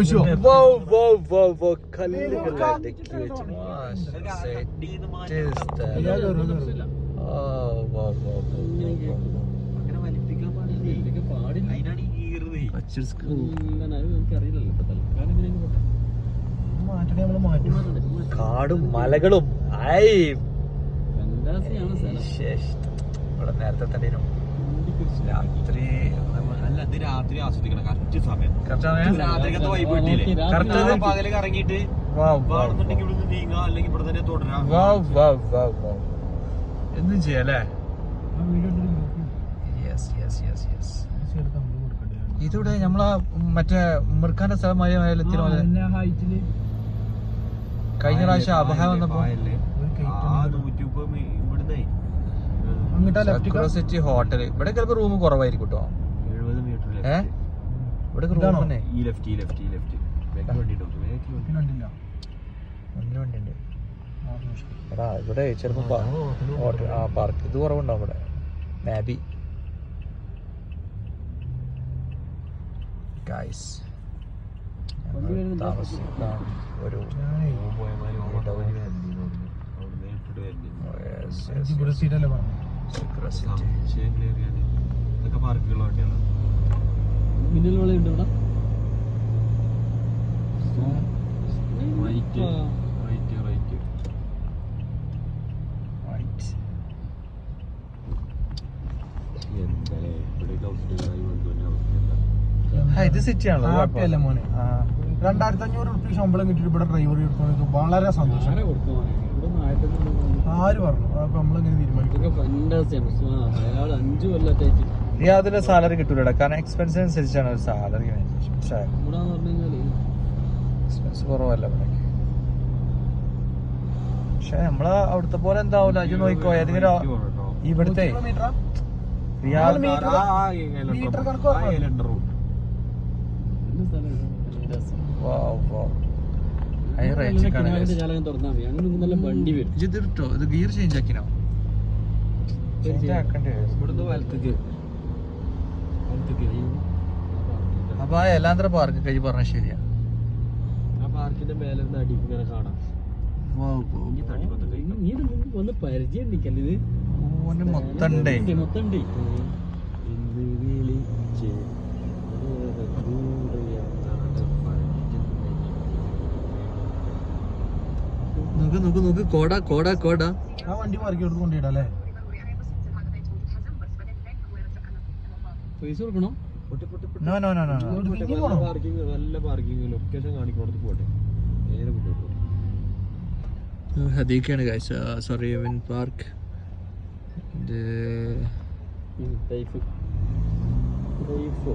വോ വോ വോ വോ കല്ലിൽ കല്ലിടക്കി വെച്ചു സെറ്റ് കാടും മലകളും നേരത്തെ തടീനും രാത്രി അല്ല ഇത് രാത്രി ആസ്വദിക്കണം കറക്റ്റ് സമയം? രാത്രിക്കത്തെ വൈബ് കിട്ടിയില്ലേ? പകൽ കറങ്ങിയിട്ട് വേണമെന്നുണ്ടെങ്കിൽ ഇവിടുന്ന് നീങ്ങാ അല്ലെങ്കിൽ ഇവിടെ തന്നെ തുടരാം. എന്തും ചെയ്യാല്ലേ യെസ് യെസ് യെസ് യെസ് ഇതിവിടെ നമ്മളാ മറ്റേ മിർഖാന്റെ സ്ഥലമായ മേലത്തിന് കഴിഞ്ഞ പ്രാവശ്യം അപഹാരം വന്നപ്പോ ആ നൂറ്റി മുപ്പത് ഇവിടുന്ന്. സിറ്റി ഹോട്ടൽ ഇവിടെ ചിലപ്പോ റൂം കുറവായിരിക്കും കേട്ടോ മീറ്റർ ഇവിടെ റൂം തന്നെ. ഈ ലെഫ്റ്റ് ഈ ലെഫ്റ്റ് ഈ ലെഫ്റ്റ് മുന്നിൽ വണ്ടിയുണ്ട്. എടാ ഇവിടെ ചിലപ്പോ പ- ഹോട്ടൽ ആ പാർക്ക് ഇത് കുറവുണ്ടാവും ഇവിടെ. മാബി ഗൈസ് താമസിക്കുന്ന ഒരു പോയമാര് ഇതൊക്കെ വണ്ടിയാണ് മിന്നൽ വളയുണ്ട് ഇവിടെ. Right right right. എന്തായാലും ഇത് സിറ്റി ആണല്ലോ മോനെ? രണ്ടായിരത്തി അഞ്ഞൂറ് റുപ്യ ശമ്പളം കിട്ടിയിട്ട് ഇവിടെ ഡ്രൈവർ കൊടുക്കുന്നത് വളരെ സന്തോഷം. ആരെ തീരുമാനിക്കും സാലറി കിട്ടൂലടാ കാരണം എക്സ്പെൻസ് അനുസരിച്ചാണ് ഒരു സാലറി എക്സ്പെൻസ് കുറവല്ല പക്ഷെ നമ്മളെ അവിടുത്തെ പോലെ എന്താവൂല അജു നോക്കിക്കോ ഏതെങ്കിലും ഇവിടുത്തെ മീറ്റർ. വരും. ഇത് ഗിയർ ചേഞ്ച് ആക്കിനോ? ഇവിടുന്ന് വലത്തേക്ക്. അപ്പൊ ആ എല്ലാന്തര പാർക്ക് കഴി പറഞ്ഞ ശരിയാ. ആ പാർക്കിന്റെ മേലെ അടി ഇങ്ങനെ കാണാം. നീ വന്ന് പരിചയം ഉണ്ടിക്കല്ലേ ഇത് ഓന് മൊത്തണ്ടേ നോക്ക് നോക്ക് നോക്ക്. കോടാ കോടാ കോടാ. ആ വണ്ടി പാർക്ക് എടുത്ത് കൊണ്ടിടാം അല്ലേ പൈസ കൊടുക്കണോ? No no no no parking നല്ല പാർക്കിംഗ് ലൊക്കേഷൻ കാണിക്കണോടത്ത് പോട്ടെ. നേരെ പോട്ടെ ഹദീക്കാണ് ഗൈസ് സോറി വിൻ പാർക്ക് ഇത് സെറ്റ് റൈഫോ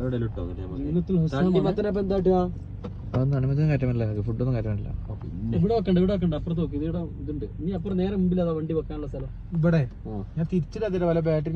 ഇവിടെ ഫുഡൊന്നും വെക്കണ്ട ഇവിടെ വെക്കണ്ട. അപ്പുറത്ത് നോക്കി. ഇവിടെ ഇതുണ്ട്. നീ അപ്പുറം നേരെ മുമ്പിൽ അതാ വണ്ടി വെക്കാനുള്ള സ്ഥലം. ഇവിടെ. ഞാൻ തിരിച്ചിട്ട് വല്ല ബാറ്ററി